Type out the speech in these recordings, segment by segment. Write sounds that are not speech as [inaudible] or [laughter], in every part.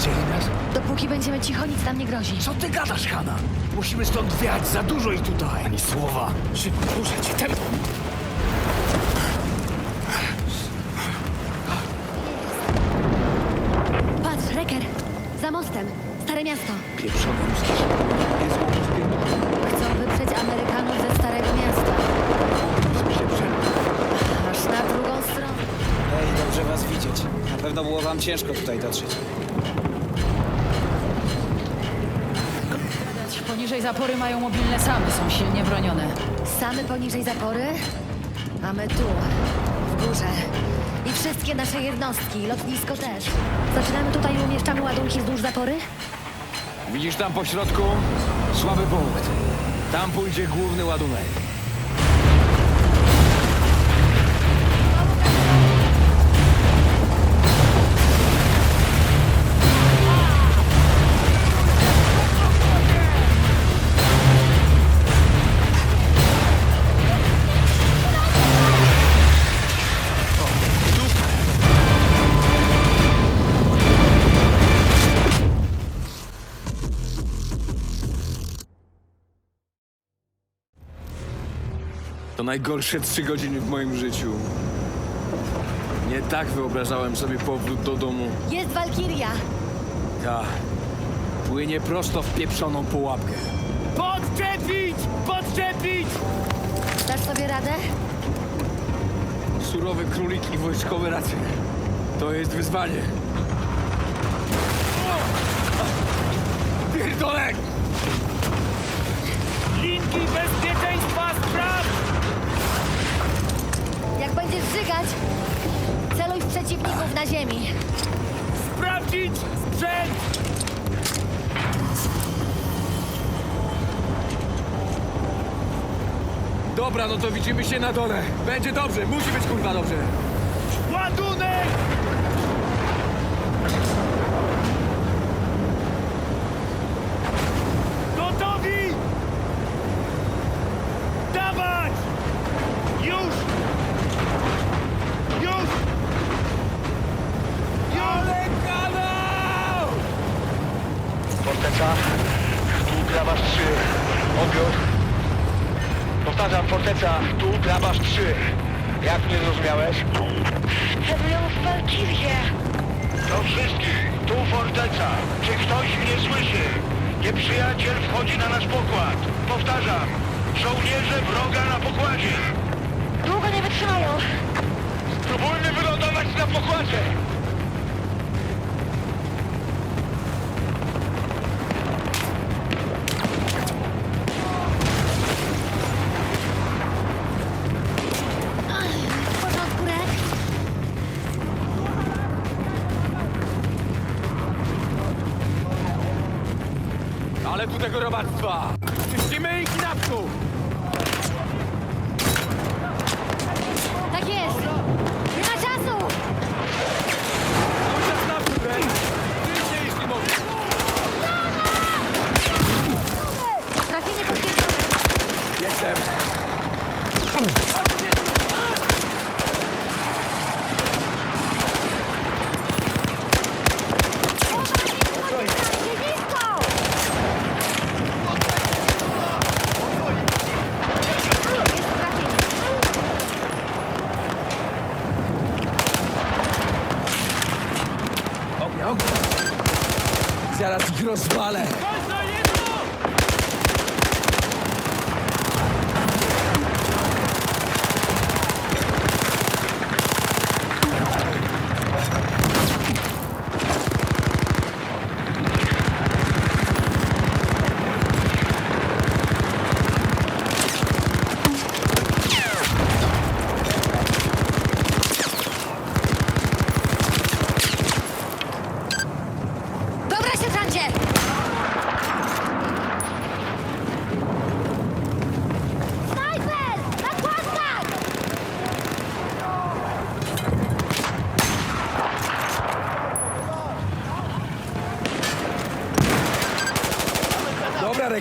widzieli nas? Dopóki będziemy cicho, nic nam nie grozi. Co ty gadasz, Hanna? Musimy stąd wjechać, za dużo ich tutaj. Ani słowa. Szybko, ruszać, tempo. Patrz, Reker! Za mostem! Stare miasto! Pieprzone ruskie Nie złożysz Chcą wyprzeć Amerykanów ze Starego Miasta. Aż na drugą stronę. Ej, dobrze was widzieć. Na pewno było wam ciężko tutaj dotrzeć. Poniżej zapory mają mobilne samy, są silnie bronione. Samy poniżej zapory, a my tu, w górze. I wszystkie nasze jednostki, lotnisko też. Zaczynamy tutaj i umieszczamy ładunki wzdłuż zapory? Widzisz tam po środku? Słaby punkt. Tam pójdzie główny ładunek. Najgorsze trzy godziny w moim życiu. Nie tak wyobrażałem sobie powrót do domu. Jest Walkiria! Ta. Płynie prosto w pieprzoną pułapkę. Podczepić! Podczepić! Dasz sobie radę? Surowe króliki i wojskowe racje. To jest wyzwanie. O! Pierdolek! Linki bezpieczeństwa spraw! Jak będziesz żygać, celuj w przeciwników na ziemi. Sprawdzić sprzęt! Dobra, no to widzimy się na dole. Będzie dobrze, musi być kurwa dobrze. Ładunek! Gotowi! Dawać! Już! Już! Ale kanał! Forteca, tu grabasz 3. Odbiór. Powtarzam, forteca, tu 3. Jak mnie zrozumiałeś? Celują w Walkirię. Do wszystkich, tu forteca. Czy ktoś mnie słyszy? Nieprzyjaciel wchodzi na nasz pokład. Powtarzam, żołnierze wroga na pokładzie. Długo nie wytrzymają. Spróbujmy wylądować na pokładzie. Ale tu tego robactwa! Czyścimy ich na wschód! Tak jest! Nie ma czasu! Czas na wschód, Ren! Szybciej, jeśli możesz! Trafienie potwierdzone. Jestem! Dziedzictwo! Jest trafienie. Ognia, ognia! Zaraz ich rozwalę! Dobra, sierżancie! Snajper! Na kładkach! Dobra,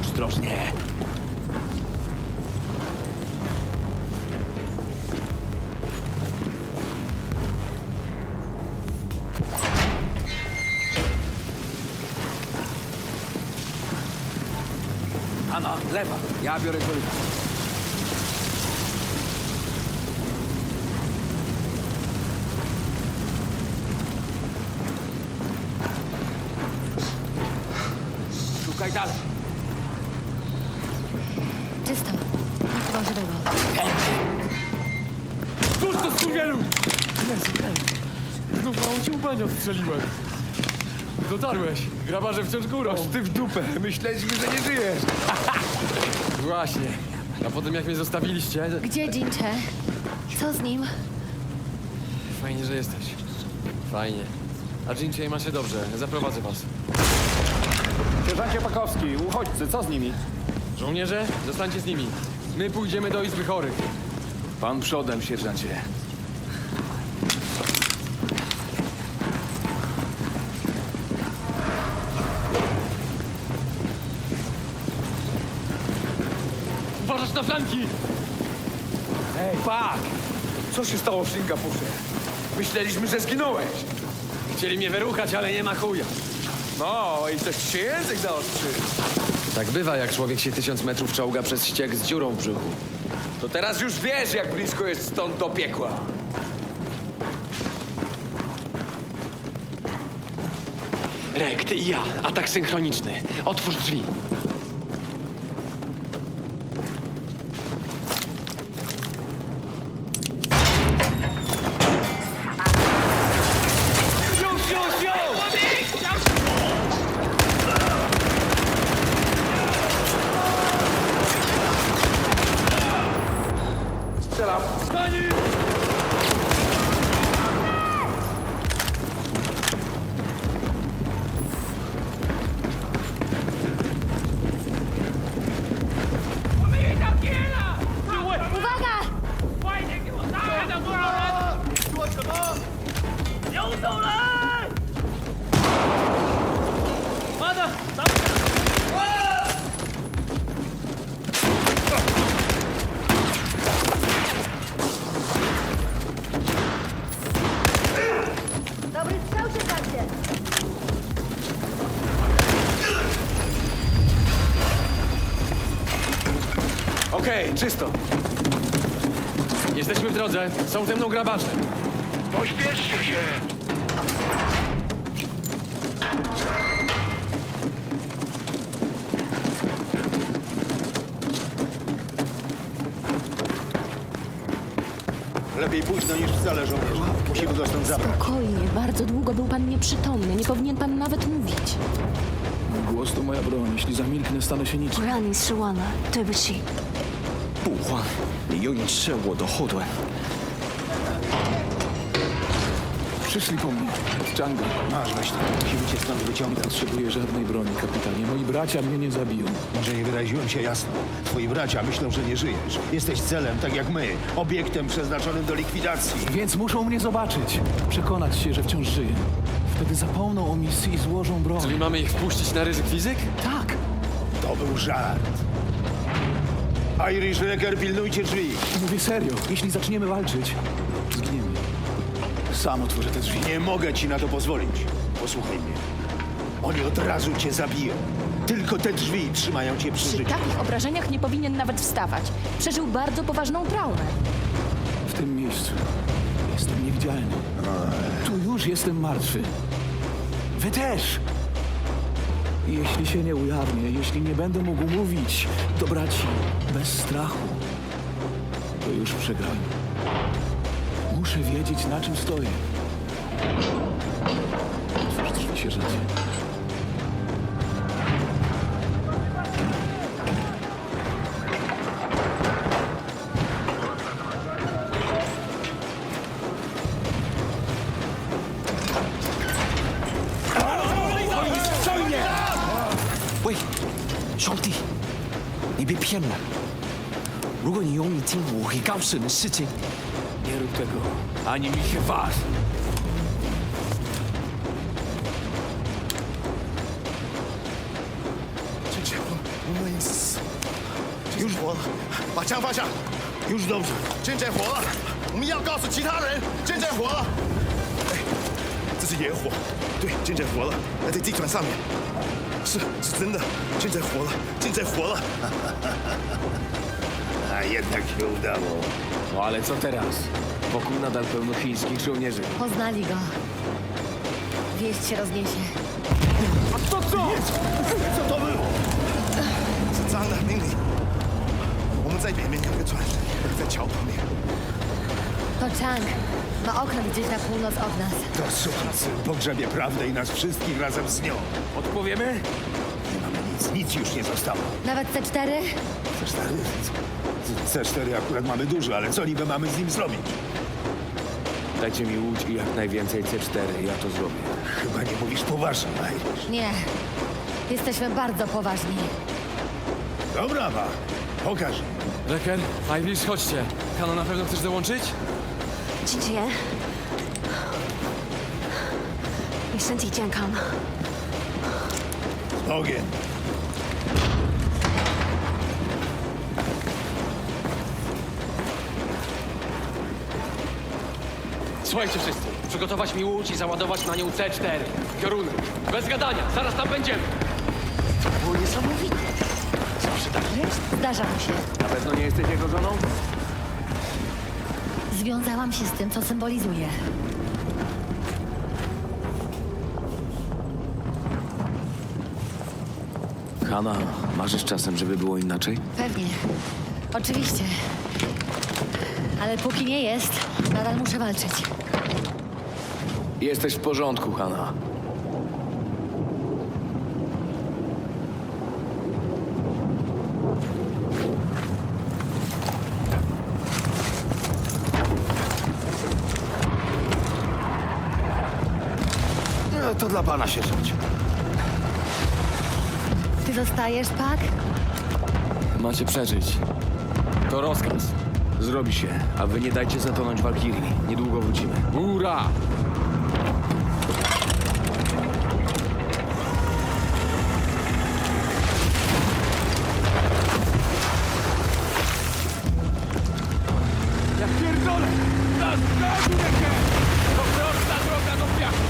Ostrożnie. Hanna, lewa. Ja biorę korytarz. Strzeliłem. Dotarłeś. Grabarze wciąż górą. Ty w dupę. Myśleliśmy, że nie żyjesz. [laughs] Właśnie. A potem jak mnie zostawiliście... Gdzie Jincze? Co z nim? Fajnie, że jesteś. Fajnie. A Jincie ma się dobrze. Zaprowadzę was. Sierżancie Pakowski, uchodźcy, co z nimi? Żołnierze, zostańcie z nimi. My pójdziemy do Izby Chorych. Pan przodem, sierżancie. Na flanki! Ej, fuck! Co się stało w Singapurze? Myśleliśmy, że zginąłeś. Chcieli mnie wyruchać, ale nie ma chuja. No, i coś ci się język zaostrzy. Tak bywa, jak człowiek się tysiąc metrów czołga przez ściek z dziurą w brzuchu. To teraz już wiesz, jak blisko jest stąd do piekła. Rek, ty i ja. Atak synchroniczny. Otwórz drzwi. Dobry strzał! Okej, czysto. Jesteśmy w drodze. Są ze mną grabarze. Pośpieszcie się! Lepiej późno niż wcale, żołnierzu. Musimy go stąd zabrać. Spokojnie, bardzo długo był pan nieprzytomny. Nie powinien pan nawet mówić. Głos to moja broń. Jeśli zamilknę, stanę się niczym. 不让你失望了，对不起。不慌，你永远是我的后盾。 Przyszli po mnie. Z Django. Masz, weź to. Musimy cię stąd Nie wyciągnąć. potrzebuję żadnej broni, kapitanie. Moi bracia mnie nie zabiją. Może nie wyraziłem się jasno. Twoi bracia myślą, że nie żyjesz. Jesteś celem, tak jak my. Obiektem przeznaczonym do likwidacji. Więc muszą mnie zobaczyć. Przekonać się, że wciąż żyję. Wtedy zapomną o misji i złożą broń. Czyli mamy ich wpuścić na ryzyk fizyk? Tak! To był żart. Irish Wrecker, pilnujcie drzwi. Mówię serio. Jeśli zaczniemy walczyć. Sam otworzę te drzwi. Nie mogę ci na to pozwolić. Posłuchaj mnie. Oni od razu cię zabiją. Tylko te drzwi trzymają cię przy Przy życiu. takich obrażeniach nie powinien nawet wstawać. Przeżył bardzo poważną traumę. W tym miejscu jestem niewidzialny. Tu już jestem martwy. Wy też! Jeśli się nie ujawnię, jeśli nie będę mógł mówić do braci bez strachu, to już przegrałem. Muszę wiedzieć, na czym stoję. Otwórz drzwi, sierżancie. “喂，兄弟，你被骗了！如果你用力听，我会告诉你事情。 真真活了！我们死。牛叔，把枪放下。牛叔，对不起。真真活了，我们要告诉其他人。真真活了。哎，这是野火。对，真真活了，还在地砖上面。是，是真的。真真活了，真真活了。哎呀，太 Q 了我。No ale co teraz? Wokół nadal pełno chińskich żołnierzy. Poznali go. Wieść się rozniesie. 这都没有。是张的命令。我们在北面有个船，在桥旁边。 To Chang. Ma okręt gdzieś na północ od nas. To syn pogrzebie prawdę i nas wszystkich razem z nią. Odpowiemy? Nic, nic już nie zostało. Nawet te cztery? C4? C4 akurat mamy dużo, ale co niby mamy z nim zrobić? Dajcie mi łódź i jak najwięcej C4, ja to zrobię. Chyba nie mówisz poważnie, Major. Nie. Jesteśmy bardzo poważni. Dobra, ma. Pokaż. Reker, Ivys, chodźcie. Kano, na pewno chcesz dołączyć? Dziękuję. Jestem ci dziękam. Ogień. Słuchajcie wszyscy, przygotować mi łódź i załadować na nią C4. Kierunek. Bez gadania, zaraz tam będziemy. To było niesamowite. Zawsze tak jest. Zdarza mu się. Na pewno nie jesteś jego żoną? Związałam się z tym, co symbolizuje. Hanna, marzysz czasem, żeby było inaczej? Pewnie. Oczywiście. Ale póki nie jest, nadal muszę walczyć. Jesteś w porządku, Hanna. No, to dla pana się żyć. Ty zostajesz, Pak? Macie przeżyć. To rozkaz. Zrobi się, a wy nie dajcie zatonąć Walkirii. Niedługo wrócimy. Ura! Ja pierdolę! Zaskakuję się! To prosta droga do piachu!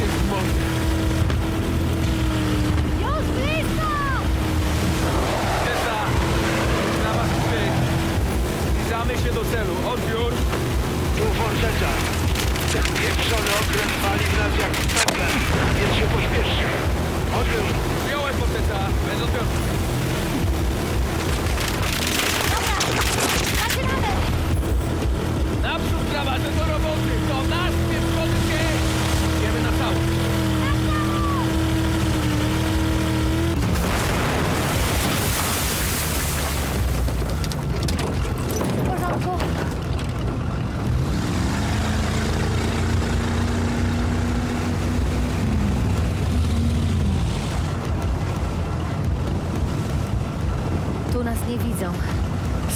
Jest moje! Już blisko! Tessa! Na was styk! Zbliżamy się do celu. Odbiór! Tu forteca. Ten pieprzony okręt pali w nas jak pętle, więc się pośpieszcie. Odbiór. Przyjąłem poteta. Bez odbioru. Zaczynamy! Naprzód krawaty do roboty! To nasz pieprzony dzień! Idziemy na całość. W porządku. Tu nas nie widzą.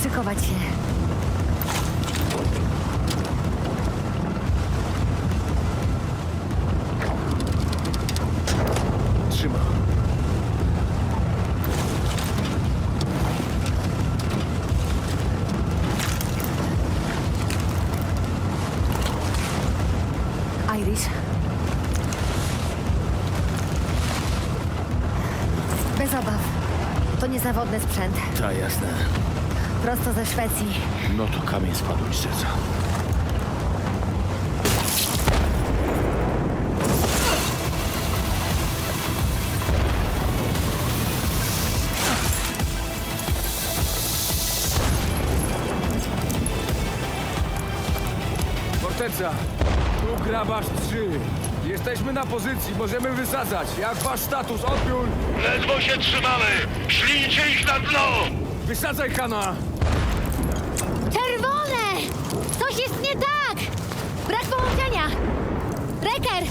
Szykować się. Prosto ze Szwecji. No to kamień spadł mi z serca. Forteca, tu grabasz 3. Jesteśmy na pozycji, możemy wysadzać. Jak wasz status? Odbiór! Ledwo się trzymamy! Szlijcie ich na dno! Wysadzaj Kana! Coś jest nie tak! Brak połączenia! Reker!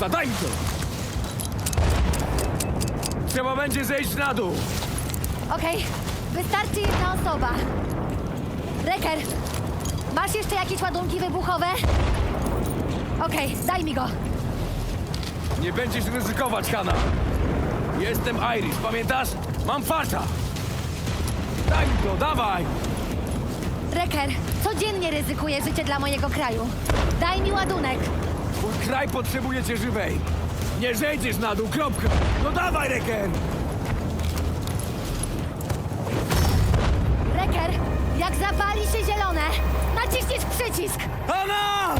Zadaj mi to! Trzeba będzie zejść na dół. Okej, wystarczy jedna osoba. Reker, masz jeszcze jakieś ładunki wybuchowe? Okej, daj mi go. Nie będziesz ryzykować, Hanna. Jestem Iris, pamiętasz? Mam farta. Daj mi to, dawaj! Reker, codziennie ryzykuję życie dla mojego kraju. Daj mi ładunek. Twój kraj potrzebuje cię żywej. Nie zejdziesz na dół, kropka. No dawaj, Reken! Reker, jak zapali się zielone, naciśniesz przycisk. Hanna!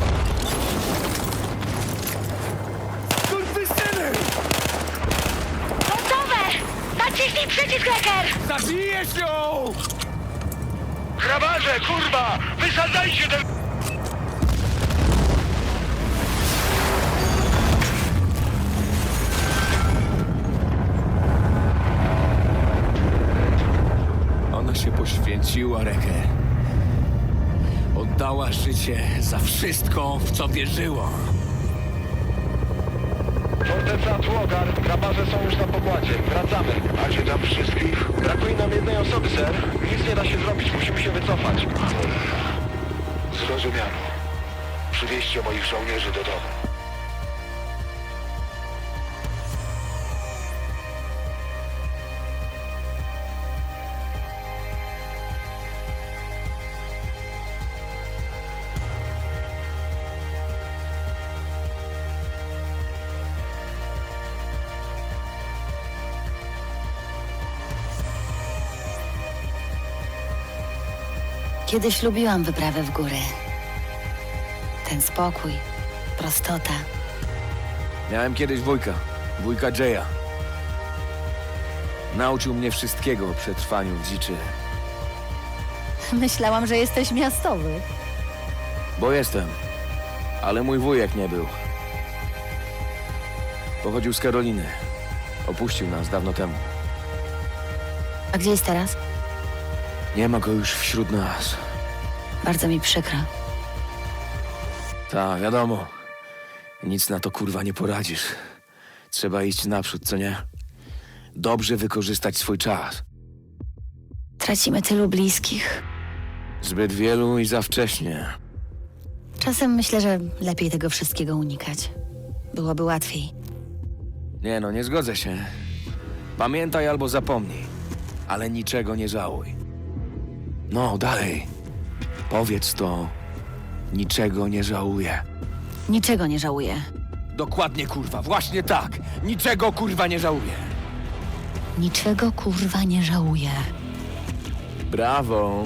Kurwysyny! Gotowe! Naciśnij przycisk, Reker! Zabijesz ją! Grabarze, kurwa! Wysadzajcie ten... Ona się poświęciła, Reke. Oddała życie za wszystko, w co wierzyła. Forteca Tłogar, grabarze są już na pokładzie. Wracamy. Macie tam wszystkich? Brakuje nam jednej osoby, ser. Nic nie da się zrobić, musimy się wycofać. Zrozumiano. Przywieźcie moich żołnierzy do domu. Kiedyś lubiłam wyprawę w góry. Ten spokój, prostota. Miałem kiedyś wujka, wujka Jaya. Nauczył mnie wszystkiego o przetrwaniu w dziczy. Myślałam, że jesteś miastowy. Bo jestem. Ale mój wujek nie był. Pochodził z Karoliny. Opuścił nas dawno temu. A gdzie jest teraz? Nie ma go już wśród nas. Bardzo mi przykro. Ta, wiadomo. Nic na to kurwa nie poradzisz. Trzeba iść naprzód, co nie? Dobrze wykorzystać swój czas. Tracimy tylu bliskich. Zbyt wielu i za wcześnie. Czasem myślę, że lepiej tego wszystkiego unikać. Byłoby łatwiej. Nie no, nie zgodzę się. Pamiętaj albo zapomnij, ale niczego nie żałuj. No, dalej. Powiedz to. Niczego nie żałuję. Niczego nie żałuję. Dokładnie, kurwa, właśnie tak. Niczego, kurwa, nie żałuję. Niczego kurwa nie żałuję. Brawo.